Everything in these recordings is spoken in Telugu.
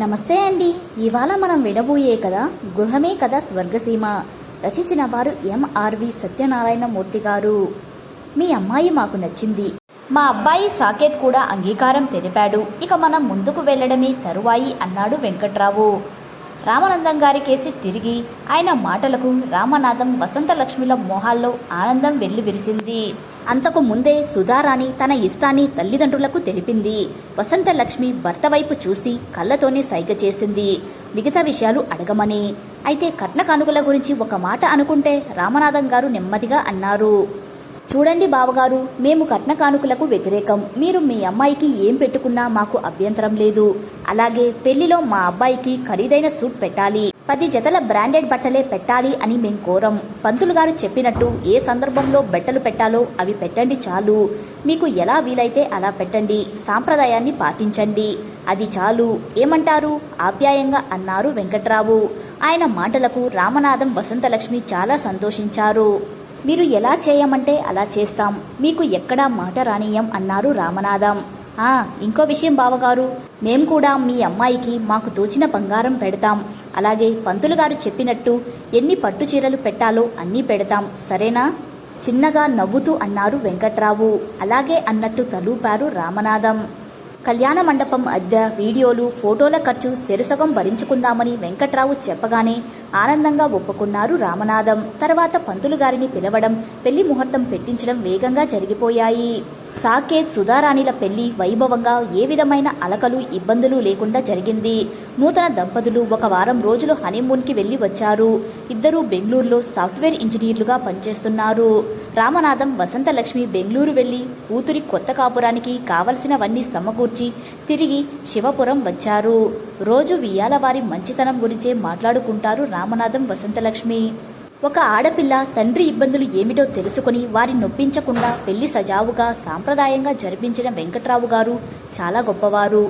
నమస్తే అండి. ఇవాళ మనం వినబోయే కథ గృహమే కథ స్వర్గసీమ. రచించిన వారు ఎంఆర్వి సత్యనారాయణ మూర్తి గారు. మీ అమ్మాయి మాకు నచ్చింది. మా అబ్బాయి సాకేత్ కూడా అంగీకారం తెలిపాడు. ఇక మనం ముందుకు వెళ్ళడమే తరువాయి అన్నాడు వెంకట్రావు. రామానందం గారి కేసి తిరిగి ఆయన మాటలకు రామనాథం వసంతలక్ష్మిల మొహాల్లో ఆనందం వెల్లువిరిసింది. అంతకు ముందే సుధారాణి తన ఇష్టాన్ని తల్లిదండ్రులకు తెలిపింది. వసంతలక్ష్మి భర్త వైపు చూసి కళ్ళతోనే సైగ చేసింది. మిగతా విషయాలు అడగమని. అయితే కట్న కానుకల గురించి ఒక మాట అనుకుంటే రామనాథం గారు నెమ్మదిగా అన్నారు. చూడండి బావగారు మేము కట్న కానుకలకు వ్యతిరేకం. మీరు మీ అమ్మాయికి ఏం పెట్టుకున్నా మాకు అభ్యంతరం లేదు. అలాగే పెళ్ళిలో మా అబ్బాయికి ఖరీదైన సూట్ పెట్టాలి. పది జతల బ్రాండెడ్ బట్టలే పెట్టాలి అని మేం కోరం. పంతులు గారు చెప్పినట్టు ఏ సందర్భంలో బట్టలు పెట్టాలో అవి పెట్టండి చాలు. మీకు ఎలా వీలైతే అలా పెట్టండి. సాంప్రదాయాన్ని పాటించండి. అది చాలు. ఏమంటారు? ఆప్యాయంగా అన్నారు వెంకట్రావు. ఆయన మాటలకు రామనాథం వసంతలక్ష్మి చాలా సంతోషించారు. మీరు ఎలా చేయమంటే అలా చేస్తాం. మీకు ఎక్కడా మాట రానియం అన్నారు రామనాథం. ఆ ఇంకో విషయం బావగారు. మేం కూడా మీ అమ్మాయికి మాకు తోచిన బంగారం పెడతాం. అలాగే పంతులు గారు చెప్పినట్టు ఎన్ని పట్టు చీరలు పెట్టాలో అన్నీ పెడతాం. సరేనా? చిన్నగా నవ్వుతూ అన్నారు వెంకట్రావు. అలాగే అన్నట్టు తలూపారు రామనాథం. కళ్యాణ మండపం అద్దె వీడియోలు ఫోటోల ఖర్చు శిరసగం భరించుకుందామని వెంకట్రావు చెప్పగానే ఆనందంగా ఒప్పుకున్నారు రామనాథం. తర్వాత పంతులు గారిని పిలవడం పెళ్ళి ముహూర్తం పెట్టించడం వేగంగా జరిగిపోయాయి. సాకేత్ సుధారాణిల పెళ్ళి వైభవంగా ఏ విధమైన అలకలు ఇబ్బందులు లేకుండా జరిగింది. నూతన దంపతులు ఒక వారం రోజులు హనీమూన్కి వెళ్ళి వచ్చారు. ఇద్దరూ బెంగళూరులో సాఫ్ట్వేర్ ఇంజనీర్లుగా పనిచేస్తున్నారు. రామనాథం వసంతలక్ష్మి బెంగళూరు వెళ్ళి కూతురి కొత్త కాపురానికి కావలసినవన్నీ సమకూర్చి తిరిగి శివపురం వచ్చారు. రోజు వియ్యాల వారి మంచితనం గురించే మాట్లాడుకుంటారు రామనాథం వసంతలక్ష్మి. ఒక ఆడపిల్ల తండ్రి ఇబ్బందులు ఏమిటో తెలుసుకుని వారిని నొప్పించకుండా పెళ్ళి సజావుగా సాంప్రదాయంగా జరిపించిన వెంకట్రావు గారు చాలా గొప్పవారు.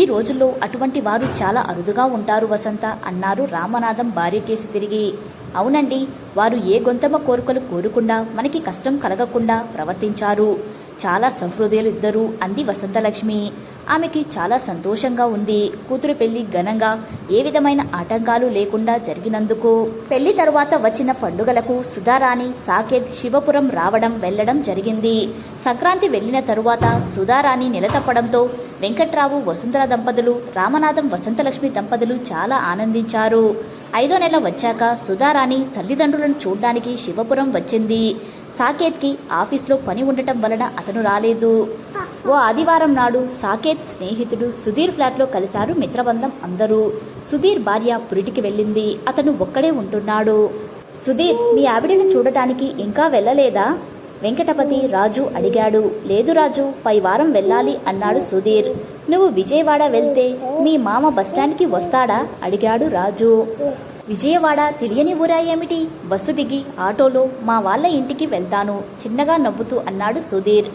ఈ రోజుల్లో అటువంటి వారు చాలా అరుదుగా ఉంటారు వసంత అన్నారు రామనాథం భార్య కేసి తిరిగి. అవునండి వారు ఏ గొంతమ కోరికలు కోరకుండా మనకి కష్టం కలగకుండా ప్రవర్తించారు. చాలా సహృదయులు ఇద్దరు అంది వసంతలక్ష్మి. ఆమెకి చాలా సంతోషంగా ఉంది. కూతురు పెళ్ళి ఘనంగా ఏ విధమైన ఆటంకాలు లేకుండా జరిగినందుకు పెళ్ళి తరువాత వచ్చిన పండుగలకు సుధారాణి సాకేత్ శివపురం రావడం వెళ్ళడం జరిగింది. సంక్రాంతి వెళ్ళిన తరువాత సుధారాణి నిలతప్పడంతో వెంకట్రావు వసుంధర దంపతులు రామనాథం వసంతలక్ష్మి దంపతులు చాలా ఆనందించారు. ఐదో నెల వచ్చాక సుధారాణి తల్లిదండ్రులను చూడ్డానికి శివపురం వచ్చింది. సాకేత్కి ఆఫీస్లో పని ఉండటం వలన అతను రాలేదు. ఓ ఆదివారం నాడు సాకేత్ స్నేహితుడు సుధీర్ ఫ్లాట్లో కలిశారు మిత్రబంధం అందరూ. సుధీర్ భార్య పురిటికి వెళ్ళింది. అతను ఒక్కడే ఉంటున్నాడు. సుధీర్ మీ ఆవిడను చూడటానికి ఇంకా వెళ్ళలేదా? వెంకటపతి రాజు అడిగాడు. లేదు రాజు పై వారం వెళ్ళాలి అన్నాడు సుధీర్. నువ్వు విజయవాడ వెళ్తే మీ మామ బస్టాండ్కి వస్తాడా? అడిగాడు రాజు. విజయవాడ తెలియని ఊరా ఏమిటి? బస్సు దిగి ఆటోలో మా వాళ్ళ ఇంటికి వెళ్తాను. చిన్నగా నవ్వుతూ అన్నాడు సుధీర్.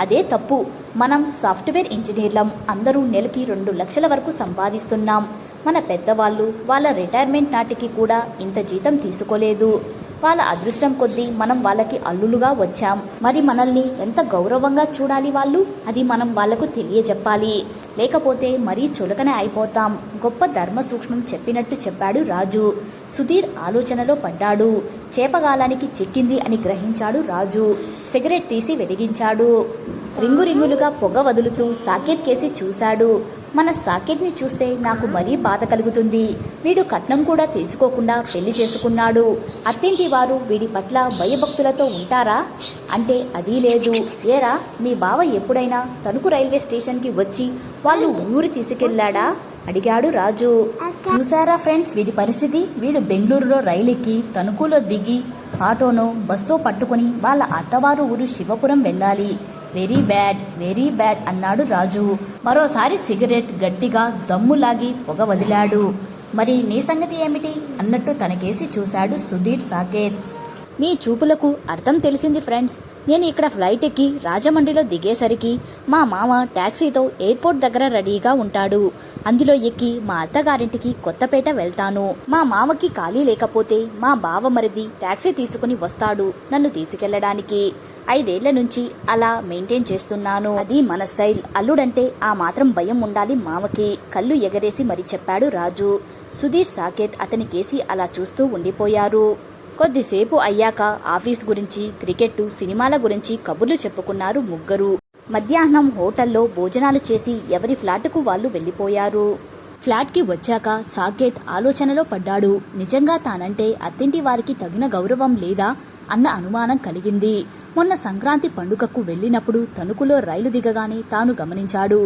అదే తప్పు. మనం సాఫ్ట్వేర్ ఇంజనీర్లం. అందరూ నెలకి రెండు లక్షల వరకు సంపాదిస్తున్నాం. మన పెద్దవాళ్ళు వాళ్ళ రిటైర్మెంట్ నాటికి కూడా ఇంత జీతం తీసుకోలేదు. వాళ్ళ అదృష్టం కొద్దీ మనం వాళ్ళకి అల్లులుగా వచ్చాం. మరి మనల్ని ఎంత గౌరవంగా చూడాలి వాళ్ళు? అది మనం వాళ్ళకు తెలియజెప్పాలి. లేకపోతే మరీ చులకనే అయిపోతాం. గొప్ప ధర్మ సూక్ష్మం చెప్పినట్టు చెప్పాడు రాజు. సుధీర్ ఆలోచనలో పడ్డాడు. చేపగాలానికి చిక్కింది అని గ్రహించాడు రాజు. సిగరెట్ తీసి వెలిగించాడు. రింగు రింగులుగా పొగ వదులుతూ సాకేత్ కేసి చూశాడు. మన సాకేత్ని చూస్తే నాకు మరీ బాధ కలుగుతుంది. వీడు కట్నం కూడా తీసుకోకుండా పెళ్ళి చేసుకున్నాడు. అత్తింటి వారు వీడి పట్ల భయభక్తులతో ఉంటారా? అంటే అది లేదు. ఏరా మీ బావ ఎప్పుడైనా తణుకు రైల్వే స్టేషన్కి వచ్చి వాళ్ళు ఊరు తీసుకెళ్ళాడా అడిగాడు రాజు. చూసారా ఫ్రెండ్స్ వీడి పరిస్థితి? వీడు బెంగళూరులో రైలు ఎక్కి తణుకులో దిగి ఆటోనో బస్సో పట్టుకుని వాళ్ళ అత్తవారు ఊరు శివపురం వెళ్ళాలి. వెరీ బ్యాడ్ వెరీ బ్యాడ్ అన్నాడు రాజు. మరోసారి సిగరెట్ గట్టిగా దమ్ములాగి పొగ వదిలాడు. మరి నీ సంగతి ఏమిటి? అన్నట్టు తనకేసి చూశాడు సుధీర్ సాకేత్. మీ చూపులకు అర్థం తెలిసింది ఫ్రెండ్స్. నేను ఇక్కడ ఫ్లైట్ ఎక్కి రాజమండ్రిలో దిగేసరికి మా మామ టాక్సీతో ఎయిర్పోర్ట్ దగ్గర రెడీగా ఉంటాడు. అందులో ఎక్కి మా అత్తగారింటికి కొత్తపేట వెళ్తాను. మా మామకి ఖాళీ లేకపోతే మా బావ మరిది టాక్సీ తీసుకుని వస్తాడు నన్ను తీసుకెళ్ళడానికి. ఐదేళ్ళ నుంచి అలా మెయింటైన్ చేస్తున్నాను. అది మన స్టైల్. అల్లుడంటే ఆ మాత్రం భయం ఉండాలి మామకి. కళ్ళు ఎగరేసి మరి చెప్పాడు రాజు. సుధీర్ సాకేత్ అతని కేసి అలా చూస్తూ ఉండిపోయారు. కొద్దిసేపు అయ్యాక ఆఫీస్ గురించి క్రికెట్ సినిమాల గురించి కబుర్లు చెప్పుకున్నారు ముగ్గురు. మధ్యాహ్నం హోటల్లో భోజనాలు చేసి ఎవరి ఫ్లాట్కు వాళ్ళు వెళ్ళిపోయారు ఫ్లాట్కి వచ్చాక సాకేత్ ఆలోచనలో పడ్డాడు. నిజంగా తానంటే అత్తింటి వారికి తగిన గౌరవం లేదా అన్న అనుమానం కలిగింది. మొన్న సంక్రాంతి పండుగకు వెళ్ళినప్పుడు తణుకులో రైలు దిగగానే తాను గమనించాడు.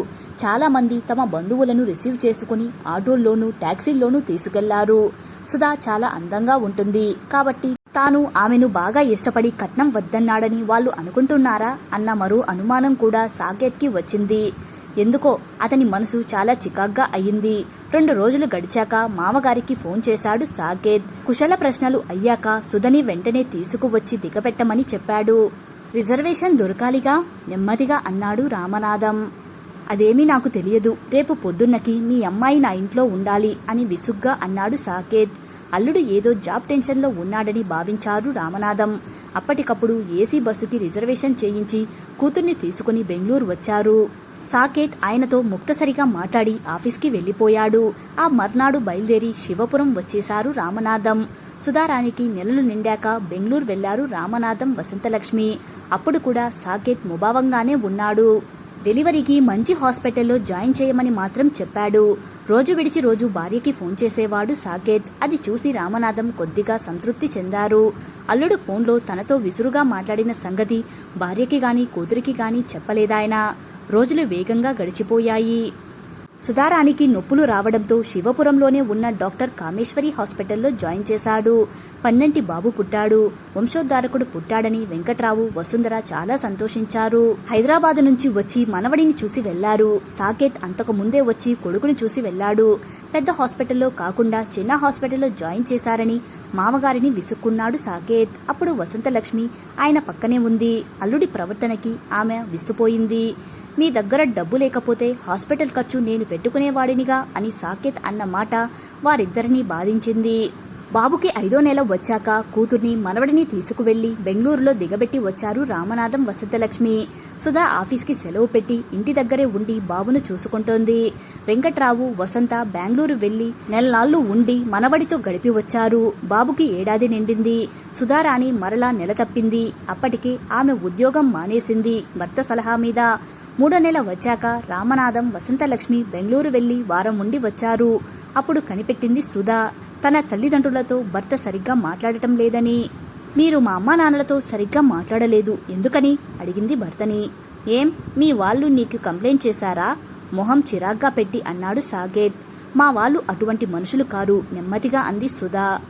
చాలామంది తమ బంధువులను రిసీవ్ చేసుకుని ఆటోల్లోనూ టాక్సీల్లోనూ తీసుకెళ్ళారు. సుధా చాలా అందంగా ఉంటుంది. కాబట్టి తాను ఆమెను బాగా ఇష్టపడి కట్నం వద్దన్నాడని వాళ్ళు అనుకుంటున్నారా అన్న మరో అనుమానం కూడా సాకేత్కి వచ్చింది. ఎందుకో అతని మనసు చాలా చికాగ్గా అయ్యింది. రెండు రోజులు గడిచాక మామగారికి ఫోన్ చేశాడు సాకేత్. కుశల ప్రశ్నలు అయ్యాక సుధని వెంటనే తీసుకువచ్చి దిగబెట్టమని చెప్పాడు. రిజర్వేషన్ దొరకాలిగా? నెమ్మదిగా అన్నాడు రామనాథం అదేమీ నాకు తెలియదు. రేపు పొద్దున్నకి మీ అమ్మాయి నా ఇంట్లో ఉండాలి అని విసుగ్గా అన్నాడు సాకేత్. అల్లుడు ఏదో జాబ్ టెన్షన్లో ఉన్నాడని భావించారు రామనాథం. అప్పటికప్పుడు ఏసీ బస్సుకి రిజర్వేషన్ చేయించి కూతుర్ని తీసుకుని బెంగళూరు వచ్చారు. సాకేత్ ఆయనతో ముక్తసరిగా మాట్లాడి ఆఫీస్కి వెళ్ళిపోయాడు ఆ మర్నాడు బయలుదేరి శివపురం వచ్చేశారు రామనాథం. సుధారానికి నెలలు నిండాక బెంగళూరు వెళ్ళారు రామనాథం వసంతలక్ష్మి. అప్పుడు కూడా సాకేత్ ముభావంగానే ఉన్నాడు. డెలివరీకి మంచి హాస్పిటల్లో జాయిన్ చేయమని మాత్రం చెప్పాడు. రోజు విడిచి రోజు భార్యకి ఫోన్ చేసేవాడు సాకేత్. అది చూసి రామనాథం కొద్దిగా సంతృప్తి చెందారు. అల్లుడు ఫోన్లో తనతో విసురుగా మాట్లాడిన సంగతి భార్యకి గాని కూతురికి గాని చెప్పలేదాయన. రోజులు వేగంగా గడిచిపోయాయి. సుధారానికి నొప్పులు రావడంతో శివపురంలోనే ఉన్న డాక్టర్ కామేశ్వరి హాస్పిటల్లో జాయిన్ చేశాడు. పన్నెంటి బాబు పుట్టాడు. వంశోద్ధారకుడు పుట్టాడని వెంకట్రావు వసుంధర చాలా సంతోషించారు. హైదరాబాద్ నుంచి వచ్చి మనవడిని చూసి వెళ్ళారు. సాకేత్ అంతకు ముందే వచ్చి కొడుకుని చూసి వెళ్ళాడు. పెద్ద హాస్పిటల్లో కాకుండా చిన్న హాస్పిటల్లో జాయిన్ చేశారని మామగారిని విసుక్కున్నాడు సాకేత్. అప్పుడు వసంతలక్ష్మి ఆయన పక్కనే ఉంది. అల్లుడి ప్రవర్తనకి ఆమె విస్తుపోయింది. మీ దగ్గర డబ్బు లేకపోతే హాస్పిటల్ ఖర్చు నేను పెట్టుకునేవాడినిగా అని సాకేత్ అన్న మాట వారిద్దరినీ బాధించింది. బాబుకి ఐదో నెల వచ్చాక కూతుర్ని మనవడిని తీసుకువెళ్ళి బెంగళూరులో దిగబెట్టి వచ్చారు రామనాథం వసంతలక్ష్మి. సుధా ఆఫీస్కి సెలవు పెట్టి ఇంటి దగ్గరే ఉండి బాబును చూసుకుంటోంది. వెంకట్రావు వసంత బెంగళూరు వెళ్ళి నెలనాళ్ళు ఉండి మనవడితో గడిపి వచ్చారు. బాబుకి ఏడాది నిండింది. సుధారాణి మరలా నెల తప్పింది అప్పటికి ఆమె ఉద్యోగం మానేసింది. భర్త సలహా మీద మూడో నెల వచ్చాక రామనాథం వసంతలక్ష్మి బెంగళూరు వెళ్ళి వారం ఉండి వచ్చారు. అప్పుడు కనిపెట్టింది సుధా. తన తల్లిదండ్రులతో భర్త సరిగ్గా మాట్లాడటం లేదని. మీరు మా అమ్మా నాన్నలతో సరిగ్గా మాట్లాడలేదు ఎందుకని? అడిగింది భర్తని. ఏం? మీ వాళ్ళు నీకు కంప్లైంట్ చేశారా? మొహం చిరాగ్గా పెట్టి అన్నాడు సాగేత్ మా వాళ్ళు అటువంటి మనుషులు కారు నెమ్మదిగా అంది సుధా.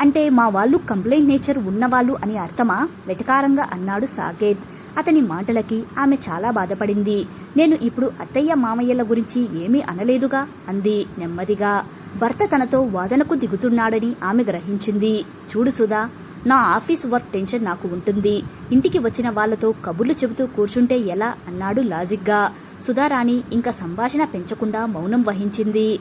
అంటే మా వాళ్ళు కంప్లైంట్ నేచర్ ఉన్నవాళ్ళు అని అర్థమా? వెటకారంగా అన్నాడు సాగేత్ అతని మాటలకి ఆమె చాలా బాధపడింది. నేను ఇప్పుడు అత్తయ్య మామయ్యల గురించి ఏమీ అనలేదుగా అంది నెమ్మదిగా. భర్త తనతో వాదనకు దిగుతున్నాడని ఆమె గ్రహించింది. చూడు సుధా నా ఆఫీస్ వర్క్ టెన్షన్ నాకు ఉంటుంది. ఇంటికి వచ్చిన వాళ్ళతో కబుర్లు చెబుతూ కూర్చుంటే ఎలా? అన్నాడు లాజిక్గా. సుధారాణి ఇంకా సంభాషణ పెంచకుండా మౌనం వహించింది.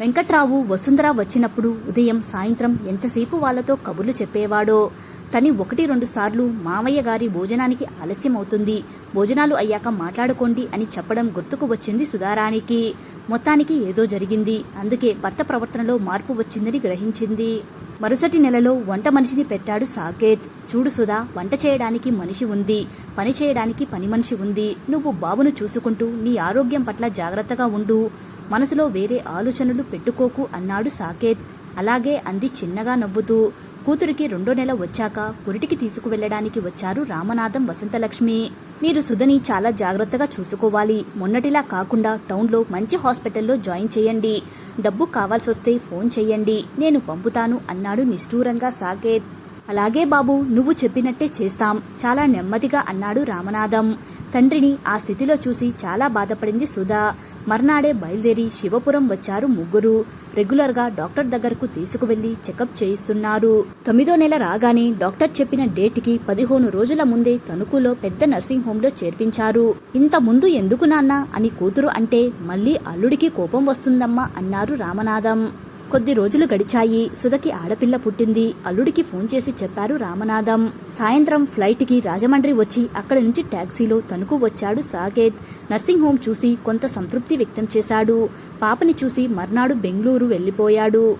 వెంకట్రావు వసుంధర వచ్చినప్పుడు ఉదయం సాయంత్రం ఎంతసేపు వాళ్ళతో కబుర్లు చెప్పేవాడో? తని ఒకటి రెండు సార్లు మామయ్య గారి భోజనానికి ఆలస్యం అవుతుంది భోజనాలు అయ్యాక మాట్లాడుకోండి అని చెప్పడం గుర్తుకు వచ్చింది సుధారానికి మొత్తానికి ఏదో జరిగింది. అందుకే భర్త ప్రవర్తనలో మార్పు వచ్చిందని గ్రహించింది. మరుసటి నెలలో వంట మనిషిని పెట్టాడు సాకేత్. చూడు సుధా వంట చేయడానికి మనిషి ఉంది. పని చేయడానికి పని మనిషి ఉంది. నువ్వు బాబును చూసుకుంటూ నీ ఆరోగ్యం పట్ల జాగ్రత్తగా ఉండు. మనసులో వేరే ఆలోచనలు పెట్టుకోకు అన్నాడు సాకేత్. అలాగే అంది చిన్నగా నవ్వుతూ. కూతురికి రెండో నెల వచ్చాక పురిటికి తీసుకువెళ్ళడానికి వచ్చారు రామనాథం వసంతలక్ష్మి. మీరు సుధని చాలా జాగ్రత్తగా చూసుకోవాలి. మొన్నటిలా కాకుండా టౌన్లో మంచి హాస్పిటల్లో జాయిన్ చేయండి. డబ్బు కావాల్సొస్తే ఫోన్ చెయ్యండి నేను పంపుతాను అన్నాడు నిష్ఠూరంగా సాకేత్. అలాగే బాబు నువ్వు చెప్పినట్టే చేస్తాం. చాలా నెమ్మదిగా అన్నాడు రామనాథం. తండ్రిని ఆ స్థితిలో చూసి చాలా బాధపడింది సుధా. మర్నాడే బయలుదేరి శివపురం వచ్చారు ముగ్గురు. రెగ్యులర్గా డాక్టర్ దగ్గరకు తీసుకువెళ్ళి చెకప్ చేయిస్తున్నారు. తొమ్మిదో నెల రాగానే డాక్టర్ చెప్పిన డేట్కి పదిహేను రోజుల ముందే తణుకులో పెద్ద నర్సింగ్ హోంలో చేర్పించారు. ఇంత ముందు ఎందుకు నాన్న అని కూతురు అంటే మళ్ళీ అల్లుడికి కోపం వస్తుందమ్మా అన్నారు రామనాథం కొద్ది రోజులు గడిచాయి. సుధకి ఆడపిల్ల పుట్టింది. అల్లుడికి ఫోన్ చేసి చెప్పారు రామనాథం. సాయంత్రం ఫ్లైట్కి రాజమండ్రి వచ్చి అక్కడి నుంచి ట్యాక్సీలో తణుకు వచ్చాడు సాకేత్. నర్సింగ్ హోం చూసి కొంత సంతృప్తి వ్యక్తం చేశాడు. పాపని చూసి మర్నాడు బెంగళూరు వెళ్ళిపోయాడు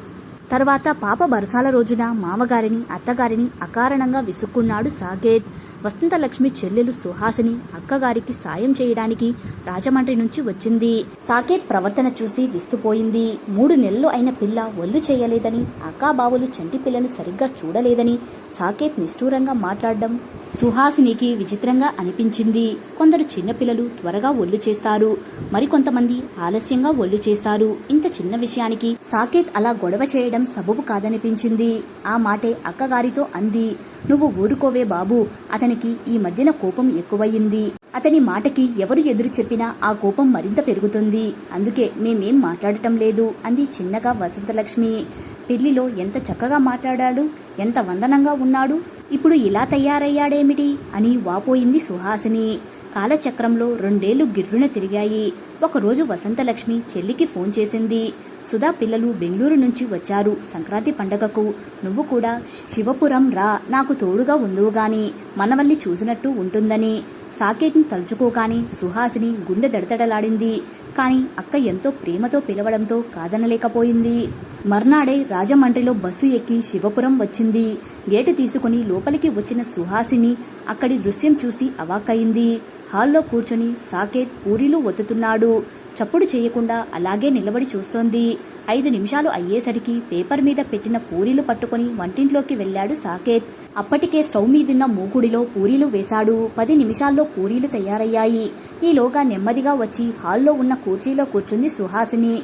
తర్వాత పాప బరసాల రోజున మామగారిని అత్తగారిని అకారణంగా విసుక్కున్నాడు సాకేత్. వసంతలక్ష్మి చెల్లెలు సుహాసిని అక్కగారికి సాయం చేయడానికి రాజమండ్రి నుంచి వచ్చింది. సాకేత్ ప్రవర్తన చూసి విస్తుపోయింది. మూడు నెలలు అయిన పిల్ల ఒళ్ళు చేయలేదని అక్కాబావులు చంటి పిల్లను సరిగ్గా చూడలేదని సాకేత్ నిష్ఠూరంగా మాట్లాడడం సుహాసినికి విచిత్రంగా అనిపించింది. కొందరు చిన్నపిల్లలు త్వరగా ఒళ్ళు చేస్తారు. మరికొంతమంది ఆలస్యంగా ఒళ్ళు చేస్తారు. ఇంత చిన్న విషయానికి సాకేత్ అలా గొడవ చేయడం సబబు కాదనిపించింది. ఆ మాటే అక్కగారితో అంది. నువ్వు ఊరుకోవే బాబు. అతనికి ఈ మధ్యన కోపం ఎక్కువయ్యింది. అతని మాటకి ఎవరు ఎదురు చెప్పినా ఆ కోపం మరింత పెరుగుతుంది. అందుకే మేమేం మాట్లాడటం లేదు అంది చిన్నగా వసంతలక్ష్మి. పెళ్ళిలో ఎంత చక్కగా మాట్లాడాడు? ఎంత వందనంగా ఉన్నాడు? ఇప్పుడు ఇలా తయారయ్యాడేమిటి? అని వాపోయింది సుహాసిని. కాలచక్రంలో రెండేళ్ళు గిర్రున తిరిగాయి. ఒకరోజు వసంతలక్ష్మి చెల్లికి ఫోన్ చేసింది. సుధా పిల్లలు బెంగళూరు నుంచి వచ్చారు. సంక్రాంతి పండగకు నువ్వు కూడా శివపురం రా. నాకు తోడుగా ఉందువుగాని మనవల్ని చూసినట్టు ఉంటుందని. సాకేత్ని తలుచుకోగాని సుహాసిని గుండె దడతడలాడింది కాని అక్క ఎంతో ప్రేమతో పిలవడంతో కాదనలేకపోయింది. మర్నాడే రాజమండ్రిలో బస్సు ఎక్కి శివపురం వచ్చింది. గేటు తీసుకుని లోపలికి వచ్చిన సుహాసిని అక్కడి దృశ్యం చూసి అవాక్కయింది. హాల్లో కూర్చొని సాకేత్ పూరీలు ఒత్తుతున్నాడు. చప్పుడు చేయకుండా అలాగే నిలబడి చూస్తోంది. ఐదు నిమిషాలు అయ్యేసరికి పేపర్ మీద పెట్టిన పూరీలు పట్టుకుని వంటింట్లోకి వెళ్ళాడు సాకేత్. అప్పటికే స్టవ్ మీదున్న మూకుడిలో పూరీలు వేశాడు. పది నిమిషాల్లో పూరీలు తయారయ్యాయి. ఈలోగా నెమ్మదిగా వచ్చి హాల్లో ఉన్న కుర్చీలో కూర్చుంది సుహాసిని.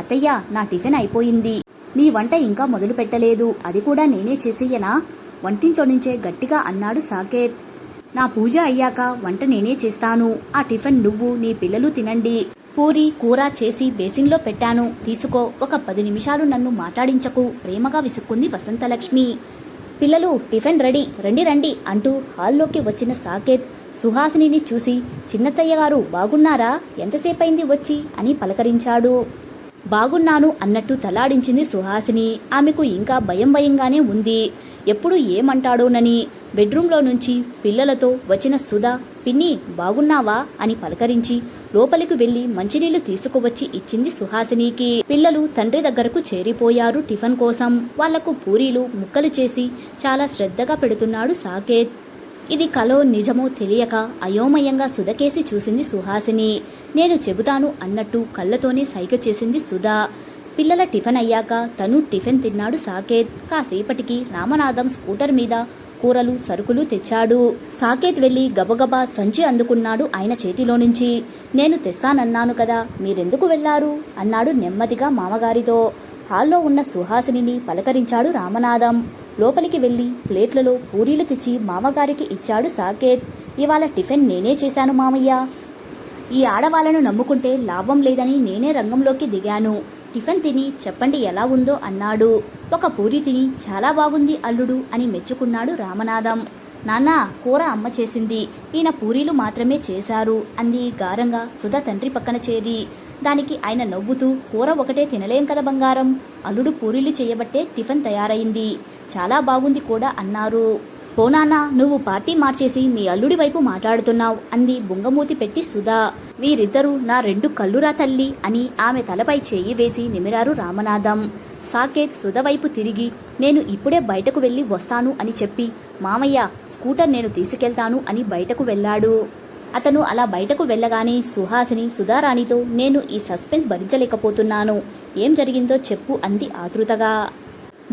అత్తయ్య నా టిఫిన్ అయిపోయింది. మీ వంట ఇంకా మొదలు పెట్టలేదు. అది కూడా నేనే చేసేయనా వంటింట్లో నుంచే గట్టిగా అన్నాడు సాకేత్. నా పూజ అయ్యాక వంట నేనే చేస్తాను. ఆ టిఫిన్ నువ్వు నీ పిల్లలు తినండి. పూరి కూర చేసి బేసిన్లో పెట్టాను. తీసుకో ఒక పది నిమిషాలు నన్ను మాట్లాడించకు. ప్రేమగా విసుక్కుంది వసంతలక్ష్మి. పిల్లలు టిఫిన్ రెడీ. రండి రండి అంటూ హాల్లోకి వచ్చిన సాకేత్ సుహాసినిని చూసి చిన్నత్తయ్య గారు బాగున్నారా? ఎంతసేపైంది వచ్చి? అని పలకరించాడు. బాగున్నాను అన్నట్టు తలాడించింది సుహాసిని. ఆమెకు ఇంకా భయం భయంగానే ఉంది. ఎప్పుడు ఏమంటాడోనని బెడ్రూంలో నుంచి పిల్లలతో వచ్చిన సుధా పిన్ని బాగున్నావా? అని పలకరించి లోపలికి వెళ్ళి మంచినీళ్ళు తీసుకువచ్చి ఇచ్చింది సుహాసినికి. పిల్లలు తండ్రి దగ్గరకు చేరిపోయారు టిఫిన్ కోసం. వాళ్ళకు పూరీలు ముక్కలు చేసి చాలా శ్రద్ధగా పెడుతున్నాడు సాకేత్. ఇది కలో నిజమో తెలియక అయోమయంగా సుధకేసి చూసింది సుహాసిని. నేను చెబుతాను అన్నట్టు కళ్ళతోనే సైగ చేసింది సుధా. పిల్లల టిఫిన్ అయ్యాక తను టిఫిన్ తిన్నాడు సాకేత్. కాసేపటికి రామనాథం స్కూటర్ మీద కూరలు సరుకులు తెచ్చాడు. సాకేత్ వెళ్ళి గబగబా సంచి అందుకున్నాడు ఆయన చేతిలో నుంచి. నేను తెస్తానన్నాను కదా మీరెందుకు వెళ్ళారు అన్నాడు నెమ్మదిగా మామగారితో. హాల్లో ఉన్న సుహాసిని పలకరించాడు రామనాథం. లోపలికి వెళ్ళి ప్లేట్లలో పూరీలు తెచ్చి మామగారికి ఇచ్చాడు సాకేత్. ఇవాళ టిఫిన్ నేనే చేశాను మామయ్య. ఈ ఆడవాళ్ళను నమ్ముకుంటే లాభం లేదని నేనే రంగంలోకి దిగాను. టిఫిన్ తిని చెప్పండి ఎలా ఉందో అన్నాడు. ఒక పూరి తిని చాలా బాగుంది అల్లుడు అని మెచ్చుకున్నాడు రామనాథం. నాన్న కూర అమ్మ చేసింది. ఈయన పూరీలు మాత్రమే చేశారు అంది గారంగా సుధా తండ్రి పక్కన చేరి. దానికి ఆయన నవ్వుతూ కూర ఒకటే తినలేం కదా బంగారం. అల్లుడు పూరీలు చేయబట్టే టిఫిన్ తయారైంది. చాలా బాగుంది కూడా అన్నారు. పోనానా నువ్వు పార్టీ మార్చేసి మీ అల్లుడి వైపు మాట్లాడుతున్నావు అంది బుంగమూతి పెట్టి సుధా. వీరిద్దరూ నా రెండు కళ్ళురా తల్లి అని ఆమె తలపై చేయి వేసి నిమిరారు రామనాథం. సాకేత్ సుధ వైపు తిరిగి నేను ఇప్పుడే బయటకు వెళ్ళి వస్తాను అని చెప్పి మామయ్య స్కూటర్ నేను తీసుకెళ్తాను అని బయటకు వెళ్ళాడు. అతను అలా బయటకు వెళ్ళగానే సుహాసిని సుధారాణితో నేను ఈ సస్పెన్స్ భరించలేకపోతున్నాను. ఏం జరిగిందో చెప్పు అంది ఆతృతగా.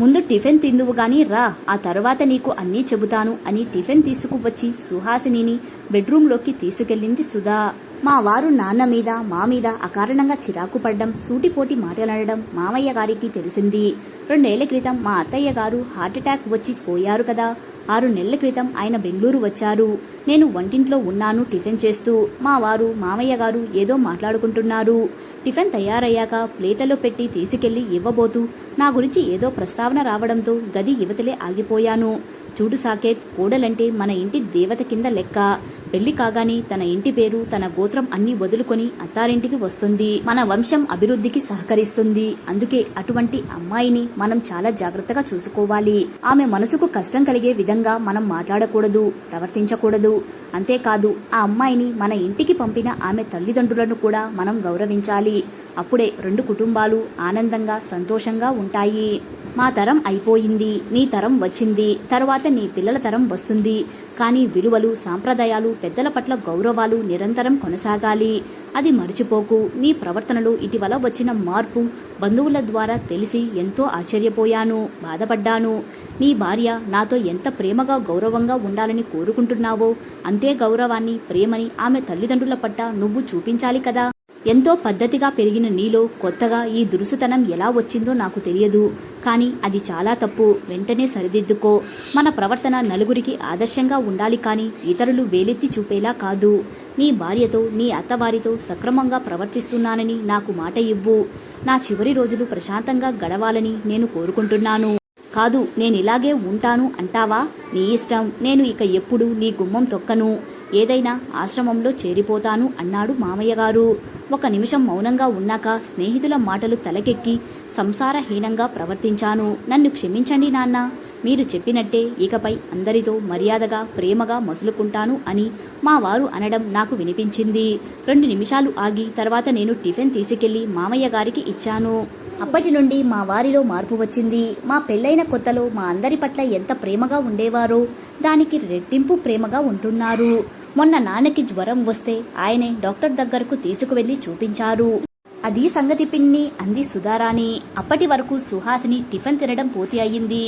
ముందు టిఫిన్ తిందువు గాని రా ఆ తర్వాత నీకు అన్నీ చెబుతాను అని టిఫిన్ తీసుకువచ్చి సుహాసినిని బెడ్రూంలోకి తీసుకెళ్ళింది సుధా. మా వారు నాన్న మీద మా మీద అకారణంగా చిరాకు పడ్డం సూటిపోటి మాటలనడం మామయ్య గారికి తెలిసింది. రెండేళ్ళ క్రితం మా అత్తయ్య గారు హార్ట్అటాక్ వచ్చి పోయారు కదా ఆరు నెలల క్రితం ఆయన బెంగళూరు వచ్చారు. నేను వంటింట్లో ఉన్నాను టిఫిన్ చేస్తూ మా వారు మామయ్య గారు ఏదో మాట్లాడుకుంటున్నారు. టిఫిన్ తయారయ్యాక ప్లేటలో పెట్టి తీసుకెళ్ళి ఇవ్వబోతూ నా గురించి ఏదో ప్రస్తావన రావడంతో గది యువతలే ఆగిపోయాను. చూడు సాకేత్ కోడలంటే మన ఇంటి దేవత కింద లెక్క. పెళ్ళి కాగానే తన ఇంటి పేరు తన గోత్రం అన్ని వదులుకొని అత్తారింటికి వస్తుంది. మన వంశం అభివృద్ధికి సహకరిస్తుంది. అందుకే అటువంటి అమ్మాయిని మనం చాలా జాగ్రత్తగా చూసుకోవాలి. ఆమె మనసుకు కష్టం కలిగే విధంగా మనం మాట్లాడకూడదు ప్రవర్తించకూడదు. అంతేకాదు ఆ అమ్మాయిని మన ఇంటికి పంపిన ఆమె తల్లిదండ్రులను కూడా మనం గౌరవించాలి. అప్పుడే రెండు కుటుంబాలు ఆనందంగా సంతోషంగా ఉంటాయి. మా తరం అయిపోయింది నీ తరం వచ్చింది తర్వాత నీ పిల్లల తరం వస్తుంది. కానీ విలువలు సాంప్రదాయాలు పెద్దల పట్ల గౌరవాలు నిరంతరం కొనసాగాలి. అది మర్చిపోకు. నీ ప్రవర్తనలో ఇటీవల వచ్చిన మార్పు బంధువుల ద్వారా తెలిసి ఎంతో ఆశ్చర్యపోయాను బాధపడ్డాను. నీ భార్య నాతో ఎంత ప్రేమగా గౌరవంగా ఉండాలని కోరుకుంటున్నావో అంతే గౌరవాన్ని ప్రేమని ఆమె తల్లిదండ్రుల పట్ల నువ్వు చూపించాలి కదా. ఎంతో పద్ధతిగా పెరిగిన నీలో కొత్తగా ఈ దురుసుతనం ఎలా వచ్చిందో నాకు తెలియదు. కానీ అది చాలా తప్పు. వెంటనే సరిదిద్దుకో. మన ప్రవర్తన నలుగురికి ఆదర్శంగా ఉండాలి కానీ ఇతరులు వేలెత్తి చూపేలా కాదు. నీ భార్యతో నీ అత్తవారితో సక్రమంగా ప్రవర్తిస్తున్నానని నాకు మాట ఇవ్వు. నా చివరి రోజులు ప్రశాంతంగా గడవాలని నేను కోరుకుంటున్నాను. కాదు నేను ఇలాగే ఉంటాను అంటావా? నీ ఇష్టం. నేను ఇక ఎప్పుడు నీ గుమ్మం తొక్కను. ఏదైనా ఆశ్రమంలో చేరిపోతాను అన్నాడు మామయ్య గారు. ఒక నిమిషం మౌనంగా ఉన్నాక స్నేహితుల మాటలు తలకెక్కి సంసారహీనంగా ప్రవర్తించాను. నన్ను క్షమించండి నాన్న. మీరు చెప్పినట్టే ఇకపై అందరితో మర్యాదగా ప్రేమగా మసులుకుంటాను అని మా వారు అనడం నాకు వినిపించింది. రెండు నిమిషాలు ఆగి తర్వాత నేను టిఫిన్ తీసుకెళ్ళి మామయ్య గారికి ఇచ్చాను. అప్పటి నుండి మా వారిలో మార్పు వచ్చింది. మా పెళ్ళైన కొత్తలో మా అందరి పట్ల ఎంత ప్రేమగా ఉండేవారో దానికి రెట్టింపు ప్రేమగా ఉంటున్నారు. మొన్న నాన్నకి జ్వరం వస్తే ఆయనే డాక్టర్ దగ్గరకు తీసుకువెళ్ళి చూపించారు. అది సంగతి పిన్ని అంది సుధారాణి. అప్పటి వరకు సుహాసిని టిఫిన్ తినడం పూర్తి అయ్యింది.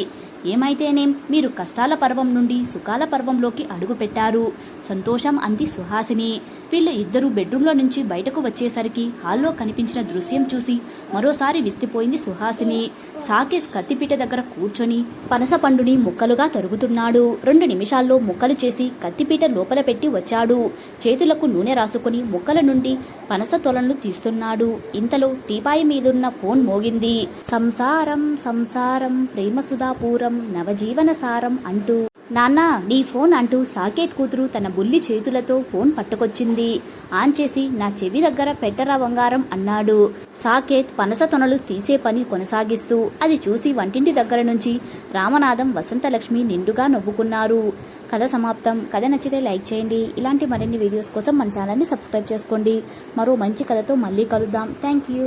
ఏమైతేనేం మీరు కష్టాల పర్వం నుండి సుఖాల పర్వంలోకి అడుగు పెట్టారు సంతోషం అంది సుహాసిని. వీళ్ళు ఇద్దరు బెడ్రూంలో నుంచి బయటకు వచ్చేసరికి హాల్లో కనిపించిన దృశ్యం చూసి మరోసారి విస్తిపోయింది సుహాసిని. సాకేష్ కత్తిపీట దగ్గర కూర్చొని పనస పండుని ముక్కలుగా తరుగుతున్నాడు. రెండు నిమిషాల్లో ముక్కలు చేసి కత్తిపీట లోపల పెట్టి వచ్చాడు. చేతులకు నూనె రాసుకుని ముక్కల నుండి పనస తొలను తీస్తున్నాడు. ఇంతలో టీపాయి మీదున్న ఫోన్ మోగింది. సంసారం సంసారం ప్రేమసుధాపూరం నవజీవన సారం అంటూ నాన్నా నీ ఫోన్ అంటూ సాకేత్ కూతురు తన బుల్లి చేతులతో ఫోన్ పట్టుకొచ్చింది. ఆన్ చేసి నా చెవి దగ్గర పెట్టరా బంగారం అన్నాడు. సాకేత్ పనస తొనలు తీసే పని కొనసాగిస్తూ అది చూసి వంటింటి దగ్గర నుంచి రామనాథం వసంతలక్ష్మి నిండుగా నవ్వుకున్నారు. కథ సమాప్తం. కథ నచ్చితే లైక్ చేయండి. ఇలాంటి మరిన్ని వీడియోస్ కోసం మన ఛానల్ని సబ్స్క్రైబ్ చేసుకోండి. మరో మంచి కథతో మళ్ళీ కలుద్దాం. Thank you.